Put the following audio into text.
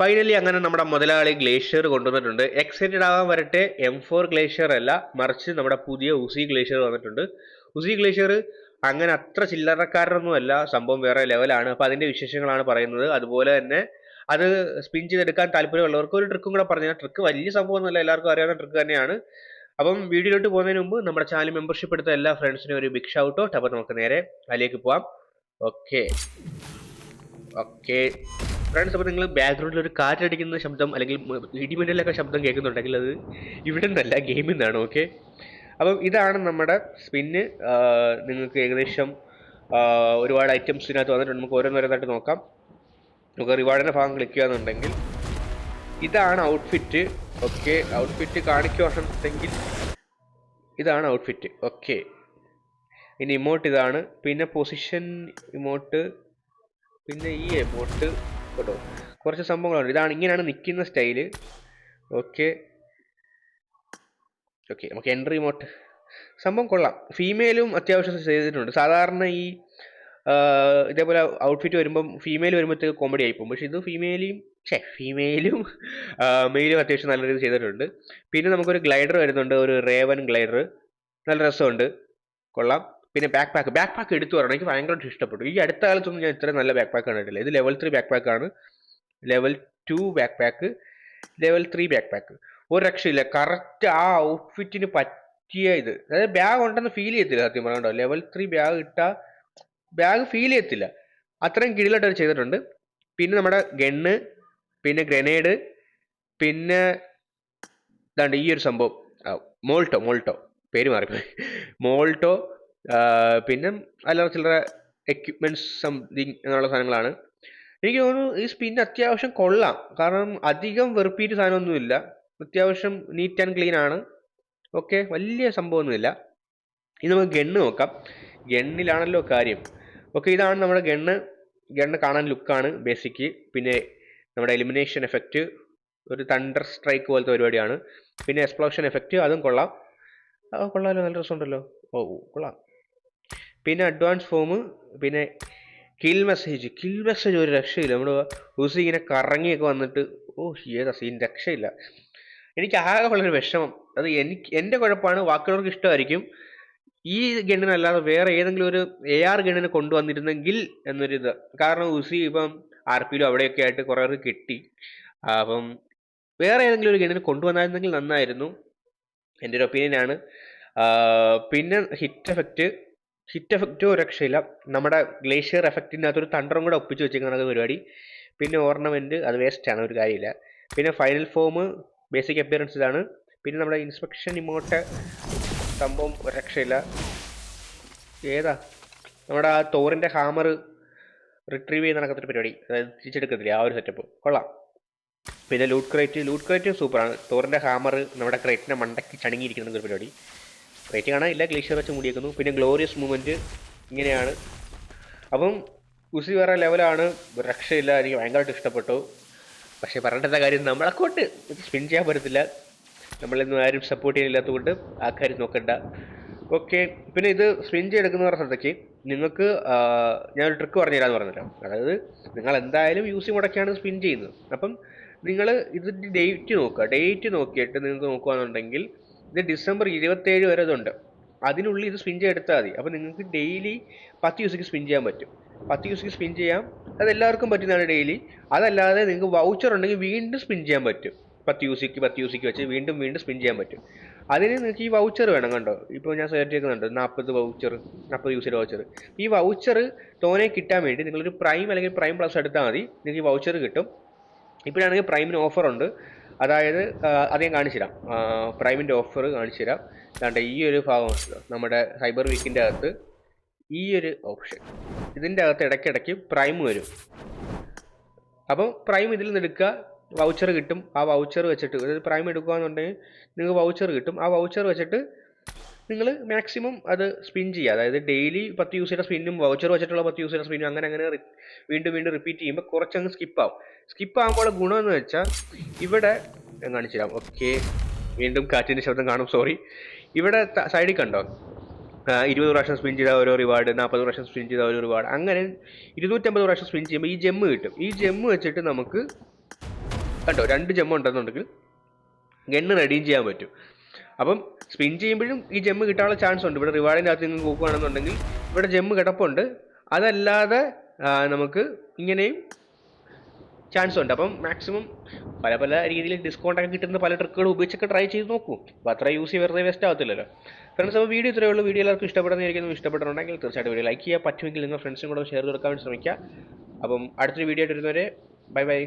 Finally അങ്ങനെ നമ്മുടെ മുതലാളി ഗ്ലേഷ്യർ കൊണ്ടുവന്നിട്ടുണ്ട്. എക്സൈറ്റഡ് ആവാൻ വരട്ടെ. എം ഫോർ ഗ്ലേഷ്യർ അല്ല. മറിച്ച് നമ്മുടെ പുതിയ ഉസി ഗ്ലേഷ്യർ വന്നിട്ടുണ്ട്. ഉസി ഗ്ലേഷ്യർ അങ്ങനെ അത്ര ചില്ലറക്കാരനൊന്നും അല്ല സംഭവം വേറെ ലെവലാണ് അപ്പോൾ അതിന്റെ വിശേഷങ്ങളാണ് പറയുന്നത്. അതുപോലെ തന്നെ അത് സ്പിൻ ചെയ്തെടുക്കാൻ താല്പര്യമുള്ളവർക്ക് ഒരു ട്രിക്കും കൂടെ പറഞ്ഞു ട്രിക്ക് വലിയ സംഭവമൊന്നുമല്ല. എല്ലാവർക്കും അറിയാവുന്ന ട്രിക്ക് തന്നെയാണ്. അപ്പം വീഡിയോയിലോട്ട് പോകുന്നതിന് മുമ്പ് നമ്മുടെ ചാനൽ മെമ്പർഷിപ്പ് എടുത്ത എല്ലാ ഫ്രണ്ട്സിനും ഒരു ബിഗ് ഷൗട്ട് ഔട്ട് അപ്പോൾ നമുക്ക് നേരെ അതിലേക്ക് പോവാം. ഓക്കെ ഓക്കെ ഫ്രണ്ട്സ് അപ്പോൾ നിങ്ങൾ ബാക്ക്ഗ്രൗണ്ടിൽ ഒരു കാറ്റടിക്കുന്ന ശബ്ദം അല്ലെങ്കിൽ ഇടിമിന്നലൊക്കെ ശബ്ദം കേൾക്കുന്നുണ്ടെങ്കിൽ അത് ഇവിടെ നിന്നല്ല ഗെയിമിൽ നിന്നാണ് ഓക്കെ അപ്പം ഇതാണ് നമ്മുടെ സ്പിന്ന് നിങ്ങൾക്ക് ഏകദേശം ഒരുപാട് ഐറ്റംസ് ഇതിനകത്ത് വന്നിട്ടുണ്ട്. നമുക്ക് ഓരോന്നോരോന്നായിട്ട് നോക്കാം. നമുക്ക് റിവാർഡിന്റെ ഭാഗം ക്ലിക്ക് ചെയ്യാന്നുണ്ടെങ്കിൽ ഇതാണ് ഔട്ട്ഫിറ്റ് ഓക്കെ ഔട്ട്ഫിറ്റ് കാണിക്കുകയാണെന്നുണ്ടെങ്കിൽ ഇതാണ് ഔട്ട്ഫിറ്റ് ഓക്കെ ഇനി ഇമോട്ട് ഇതാണ്. പിന്നെ പൊസിഷൻ ഇമോട്ട് പിന്നെ ഈ എമോട്ട് കേട്ടോ. കുറച്ച് സംഭവങ്ങളുണ്ട് ഇതാണ് ഇങ്ങനെയാണ് നിൽക്കുന്ന സ്റ്റൈൽ. ഓക്കെ. ഓക്കെ നമുക്ക് എൻട്രി മോട്ട് സംഭവം കൊള്ളാം. ഫീമെയിലും അത്യാവശ്യം ചെയ്തിട്ടുണ്ട്. സാധാരണ ഈ ഇതേപോലെ ഔട്ട്ഫിറ്റ് വരുമ്പം ഫീമെയിൽ വരുമ്പോഴത്തേക്ക് കോമഡി ആയിപ്പോകും പക്ഷെ ഇത് ഫീമെയിലും ഛേ ഫീമെയിലും മെയിലും അത്യാവശ്യം നല്ല രീതിയിൽ ചെയ്തിട്ടുണ്ട്. പിന്നെ നമുക്കൊരു ഗ്ലൈഡർ വരുന്നുണ്ട്. ഒരു റേവൻ ഗ്ലൈഡർ നല്ല രസമുണ്ട്. കൊള്ളാം. പിന്നെ ബാക്ക് പാക്ക് ബാക്ക് പാക്ക് എടുത്തു പറയണം. എനിക്ക് ഭയങ്കരമായിട്ട് ഇഷ്ടപ്പെട്ടു. ഈ അടുത്ത കാലത്തൊന്നും ഞാൻ ഇത്രയും നല്ല ബാക്ക് പാക്ക് കണ്ടിട്ടില്ല. ഇത് ലെവൽ ത്രീ ബാക്ക് പാക്ക് ആണ്. Level two backpack level three backpack ഒരു രക്ഷയില്ല. കറക്റ്റ് ആ ഔട്ട്ഫിറ്റിന് പറ്റിയ ഇത്. അതായത് ബാഗ് ഉണ്ടെന്ന് ഫീൽ ചെയ്യത്തില്ല സത്യം പറഞ്ഞോ ലെവൽ ത്രീ ബാഗ് ഇട്ടാൽ ബാഗ് ഫീൽ ചെയ്യത്തില്ല. അത്രയും കിടിലായിട്ട് അവർ ചെയ്തിട്ടുണ്ട്. പിന്നെ നമ്മുടെ ഗണ്ണ് പിന്നെ ഗ്രനേഡ് പിന്നെ ഇതാണ്ട് ഈ ഒരു സംഭവം. Molto Molto. പേര് മാറിപ്പോയി. മോൾട്ടോ പിന്നെ അല്ലാതെ ചില്ലറ എക്യുപ്മെന്റ്സ് സംതിങ് എന്നുള്ള സാധനങ്ങളാണ്. എനിക്ക് തോന്നുന്നു ഈ സ്പിൻ അത്യാവശ്യം കൊള്ളാം. കാരണം അധികം വെറുപ്പീറ്റ് സാധനമൊന്നുമില്ല. അത്യാവശ്യം നീറ്റ് ആൻഡ് ക്ലീൻ ആണ്. ഓക്കെ വലിയ സംഭവമൊന്നുമില്ല. ഇനി നമുക്ക് ഗണ്ണ് നോക്കാം. ഗണ്ണിലാണല്ലോ കാര്യം. ഓക്കെ ഇതാണ് നമ്മുടെ ഗണ്ണ്. ഗണ്ണ് കാണാൻ ലുക്കാണ് ബേസിക് പിന്നെ നമ്മുടെ എലിമിനേഷൻ എഫക്റ്റ് ഒരു തണ്ടർ സ്ട്രൈക്ക് പോലത്തെ പരിപാടിയാണ്. പിന്നെ എക്സ്പ്ലോഷൻ എഫക്റ്റ് അതും കൊള്ളാം. കൊള്ളാമല്ലോ നല്ല രസമുണ്ടല്ലോ. ഓ കൊള്ളാം. പിന്നെ അഡ്വാൻസ് ഫോം പിന്നെ കിൽ മെസ്സേജ് കിൽ മെസ്സേജ് ഒരു രക്ഷയില്ല. നമ്മൾ ഉസി ഇങ്ങനെ കറങ്ങിയൊക്കെ വന്നിട്ട് ഓ ഏതാ സീൻ രക്ഷയില്ല. എനിക്ക് ആകെ വളരെ വിഷമം. അത് എനിക്ക് എന്റെ കുഴപ്പമാണ് ബാക്കിയുള്ളവർക്ക് ഇഷ്ടമായിരിക്കും. ഈ ഗണ്ണിനല്ലാതെ വേറെ ഏതെങ്കിലും ഒരു എ ആർ ഗണ്ണിന് കൊണ്ടുവന്നിരുന്നെങ്കിൽ എന്നൊരു ഇത്. കാരണം ഉസി ഇപ്പം ആർ പിയിലും അവിടെയൊക്കെ ആയിട്ട് കുറേ പേർക്ക് കിട്ടി. അപ്പം വേറെ ഏതെങ്കിലും ഒരു ഗണ്ണിന് കൊണ്ടുവന്നായിരുന്നെങ്കിൽ നന്നായിരുന്നു. എന്റെ ഒരു ഒപ്പീനിയൻ ആണ്. പിന്നെ ഹിറ്റ് എഫക്റ്റ് ഹിറ്റ് എഫക്റ്റ് രക്ഷയില്ല. നമ്മുടെ ഗ്ലേഷ്യർ എഫക്റ്റിന്റെ അകത്തൊരു തണ്ടറും കൂടെ ഒപ്പിച്ച് വെച്ചിരിക്കുന്നത് പരിപാടി. പിന്നെ ഓർണമെന്റ് അത് വേസ്റ്റാണ് ഒരു കാര്യമില്ല. പിന്നെ ഫൈനൽ ഫോം ബേസിക് അപ്പിയറൻസ് ഇതാണ്. പിന്നെ നമ്മുടെ ഇൻസ്പെക്ഷൻ ഇമോട്ട് സംഭവം രക്ഷയില്ല. ഏതാ? നമ്മുടെ ആ തോറിന്റെ ഹാമർ റിട്രീവ് ചെയ്ത് നടക്കുന്ന പരിപാടി. അതായത് തിരിച്ചെടുക്കത്തില്ല ആ ഒരു സെറ്റപ്പ് കൊള്ളാം. പിന്നെ ലൂട്ട് ക്രൈറ്റ് ലൂട്ട് ക്രൈറ്റും സൂപ്പറാണ് തോറിന്റെ ഹാമർ നമ്മുടെ ക്രൈറ്റിനെ മണ്ടക്കി ചണങ്ങിയിരിക്കുന്ന ഒരു പരിപാടി. ക്രേറ്റ് കാണാൻ ഇല്ല ഗ്ലേഷ്യർ വെച്ച് മൂടിയേക്കുന്നു. പിന്നെ ഗ്ലോറിയസ് മൂവ്മെന്റ് ഇങ്ങനെയാണ്. അപ്പം ഉസി വേറെ ലെവലാണ് രക്ഷയില്ല. എനിക്ക് ഭയങ്കരമായിട്ട് ഇഷ്ടപ്പെട്ടു. പക്ഷേ പറയേണ്ട കാര്യം നമ്മളെ കൊണ്ട് സ്പിൻ ചെയ്യാൻ പറ്റത്തില്ല. നമ്മളിന്ന് ആരും സപ്പോർട്ട് ചെയ്യാനില്ലാത്തതുകൊണ്ട് ആ കാര്യം നോക്കണ്ട. ഓക്കെ പിന്നെ ഇത് സ്പിൻ ചെയ്തെടുക്കുന്നവരുടെ ശ്രദ്ധയ്ക്ക് നിങ്ങൾക്ക് ഞാനൊരു ട്രിക്ക് പറഞ്ഞുതരാമെന്ന് പറഞ്ഞല്ലോ. അതായത് നിങ്ങൾ എന്തായാലും യൂസ് മുടക്കിയാണ് സ്പിൻ ചെയ്യുന്നത്. അപ്പം നിങ്ങൾ ഇതിന്റെ ഡേറ്റ് നോക്കുക. ഡേറ്റ് നോക്കിയിട്ട് നിങ്ങൾക്ക് നോക്കുകയാണെന്നുണ്ടെങ്കിൽ ഇത് ഡിസംബർ ഇരുപത്തേഴ് വരെ ഇതുണ്ട്. അതിനുള്ളിൽ ഇത് സ്പിൻ ചെയ്തെടുത്താൽ മതി. അപ്പോൾ നിങ്ങൾക്ക് ഡെയിലി പത്ത് യൂസിക്ക് സ്പിൻ ചെയ്യാൻ പറ്റും. പത്ത് യൂസിക്ക് സ്പിൻ ചെയ്യാം. അത് എല്ലാവർക്കും പറ്റുന്നതാണ് ഡെയിലി അതല്ലാതെ നിങ്ങൾക്ക് വൗച്ചർ ഉണ്ടെങ്കിൽ വീണ്ടും സ്പിൻ ചെയ്യാൻ പറ്റും. പത്ത് യൂസിക്ക് പത്ത് യൂസിക്ക് വെച്ച് വീണ്ടും വീണ്ടും സ്പിൻ ചെയ്യാൻ പറ്റും. അതിന് നിങ്ങൾക്ക് ഈ വൗച്ചർ വേണം കണ്ടോ? ഇപ്പോൾ ഞാൻ സെലക്ട് ചെയ്യുന്നുണ്ട് നാൽപ്പത് വൗച്ചർ നാൽപ്പത് യൂസിന്റെ വൗച്ചർ ഈ വൗച്ചർ തോനെ കിട്ടാൻ വേണ്ടി നിങ്ങളൊരു പ്രൈം അല്ലെങ്കിൽ പ്രൈം പ്ലസ് എടുത്താൽ മതി. നിങ്ങൾക്ക് ഈ വൗച്ചർ കിട്ടും. ഇപ്പോഴാണെങ്കിൽ പ്രൈമിന് ഓഫറുണ്ട് അതായത് അദ്ദേഹം അത് ഞാൻ കാണിച്ചു തരാം പ്രൈമിന്റെ ഓഫർ കാണിച്ചു തരാം അതാണ്ട് ഈ ഒരു ഭാഗം നമ്മുടെ സൈബർ വീക്കിന്റെ അകത്ത് ഈ ഒരു ഓപ്ഷൻ ഇതിന്റെ അകത്ത് ഇടയ്ക്കിടയ്ക്ക് പ്രൈം വരും. അപ്പം പ്രൈം ഇതിൽ നിന്ന് വൗച്ചർ കിട്ടും. ആ വൗച്ചർ വെച്ചിട്ട് അതായത് പ്രൈം എടുക്കുകയെന്നുണ്ടെങ്കിൽ നിങ്ങൾക്ക് വൗച്ചർ കിട്ടും. ആ വൗച്ചർ വെച്ചിട്ട് നിങ്ങൾ മാക്സിമം അത് സ്പിൻ ചെയ്യുക. അതായത് ഡെയിലി പത്ത് യൂസ് ചെയ്ത സ്പിന്നും വൗച്ചർ വെച്ചിട്ടുള്ള പത്ത് യൂസ് ചെയ്ത സ്പിന്നും അങ്ങനെ അങ്ങനെ വീണ്ടും വീണ്ടും റിപ്പീറ്റ് ചെയ്യുമ്പോൾ കുറച്ചങ്ങ് സ്കിപ്പ് ആവും. സ്കിപ്പ് ആകുമ്പോൾ ഗുണമെന്ന് വെച്ചാൽ ഇവിടെ കാണിച്ചു തരാം. ഓക്കെ വീണ്ടും കാറ്റിന്റെ ശബ്ദം കാണും. സോറി ഇവിടെ സൈഡിൽ കണ്ടോ? ഇരുപത് പ്രാവശ്യം സ്പിൻ ചെയ്ത ഓരോ റിവാർഡ് നാൽപ്പത് പ്രാവശ്യം സ്പിൻ ചെയ്ത ഓരോ റിവാർഡ് അങ്ങനെ ഇരുന്നൂറ്റമ്പത് പ്രാവശ്യം സ്പിൻ ചെയ്യുമ്പോൾ ഈ ജെമ്മ് കിട്ടും. ഈ ജെമ്മ് വെച്ചിട്ട് നമുക്ക് കണ്ടോ രണ്ട് ജെമ്മ് ഉണ്ടെന്നുണ്ടെങ്കിൽ ഗണ്ണ് റെഡീം ചെയ്യാൻ പറ്റും. അപ്പം സ്പിൻ ചെയ്യുമ്പോഴും ഈ ജെമ്മ് കിട്ടാനുള്ള ചാൻസ് ഉണ്ട്. ഇവിടെ റിവാർഡിന്റെ അകത്ത് നിങ്ങൾ നോക്കുകയാണെന്നുണ്ടെങ്കിൽ ഇവിടെ ജെമ്മ് കിടപ്പുണ്ട്. അതല്ലാതെ നമുക്ക് ഇങ്ങനെയും ചാൻസ് ഉണ്ട്. അപ്പം മാക്സിമം പല പല രീതിയിൽ ഡിസ്കൗണ്ടൊക്കെ കിട്ടുന്ന പല ട്രിക്കുകൾ ഉപയോഗിച്ചൊക്കെ ട്രൈ ചെയ്ത് നോക്കൂ. അപ്പോൾ അത്ര യൂസ് ചെയ്ത് വെറുതെ വേസ്റ്റ് ആവത്തില്ലല്ലോ. ഫ്രണ്ട്സ് അപ്പോൾ വീഡിയോ ഇത്രയേ ഉള്ളൂ. വീഡിയോ എല്ലാവർക്കും ഇഷ്ടപ്പെടുന്നതായിരിക്കും ഇഷ്ടപ്പെട്ടിട്ടുണ്ടെങ്കിൽ തീർച്ചയായിട്ടും വീഡിയോ ലൈക്ക് ചെയ്യുക. പറ്റുമെങ്കിൽ നിങ്ങൾ ഫ്രണ്ട്സും കൂടെ ഷെയർ കൊടുക്കാൻ കൊടുക്കാൻ ശ്രമിക്കുക. അപ്പം അടുത്തൊരു വീഡിയോ ആയിട്ട് വരുന്നവരെ ബൈ ബൈ